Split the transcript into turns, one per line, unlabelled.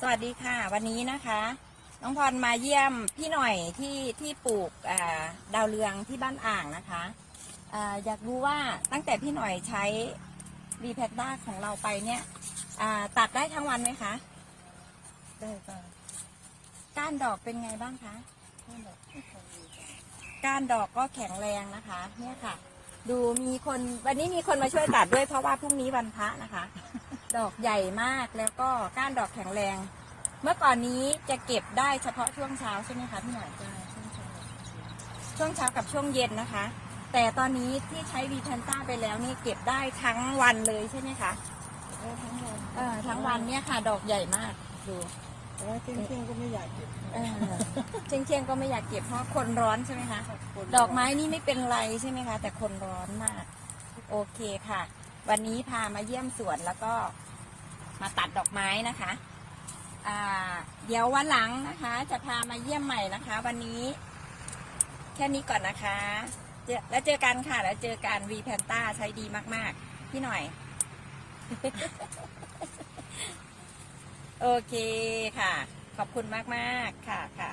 สวัสดีค่ะ วันนี้นะคะ น้องพรมาเยี่ยมพี่หน่อยที่ที่ปลูกอ่าดาวเรืองที่บ้านอ่างนะคะอาอยากรู้ว่าตั้งแต่พี่หน่อยใช้รีแพคด้าของเราไปเนี่ยอ่าตัดได้ทั้งวันไหมคะ
ได้ค่ะ
ก้านดอกเป็นไงบ้างคะ
ถ้าแบบที่เขามีค่ะ
ก้านดอกก็แข็งแรงนะคะ เนี่ยค่ะ ดูมีคนวันนี้มีคนมาช่วยตัดด้วยเพราะว่าพรุ่งนี้วันพระนะคะ ดอกใหญ่มากแล้วก็ก้านดอกแข็งแรง เมื่อก่อนนี้จะเก็บได้เฉพาะช่วงเช้าใช่ไหมคะพี่หน่อย
ได้ช่วงเช้า
ช่วงเช้ากับช่วงเย็นนะคะ แต่ตอนนี้ที่ใช้วีแพนต้าไปแล้วนี่เก็บได้ทั้งวันเลยใช่ไหมคะ
เออทั้งวัน
เออทั้งวันเนี่ยค่ะ ดอกใหญ่มากดู
แต่ว่าเที่ยงเที่ยงๆก็ไม่อยากเก็บ
เออเชียงเชียงๆก็ไม่อยากเก็บเพราะคนร้อนใช่ไหมคะ
คน
ดอกไม้นี่ไม่เป็นไรใช่ไหมคะ แต่คนร้อนมาก โอเคค่ะ วันนี้พามาเยี่ยมสวนแล้วก็มาตัดดอกไม้นะคะเดี๋ยววันหลังนะคะ จะพามาเยี่ยมใหม่นะคะ วันนี้ แค่นี้ก่อนนะคะแล้วเจอกันค่ะ แล้วเจอกันวีแพนต้าใช้ดีมาก ๆ พี่หน่อย โอเคค่ะ ขอบคุณมาก ๆ ค่ะค่ะ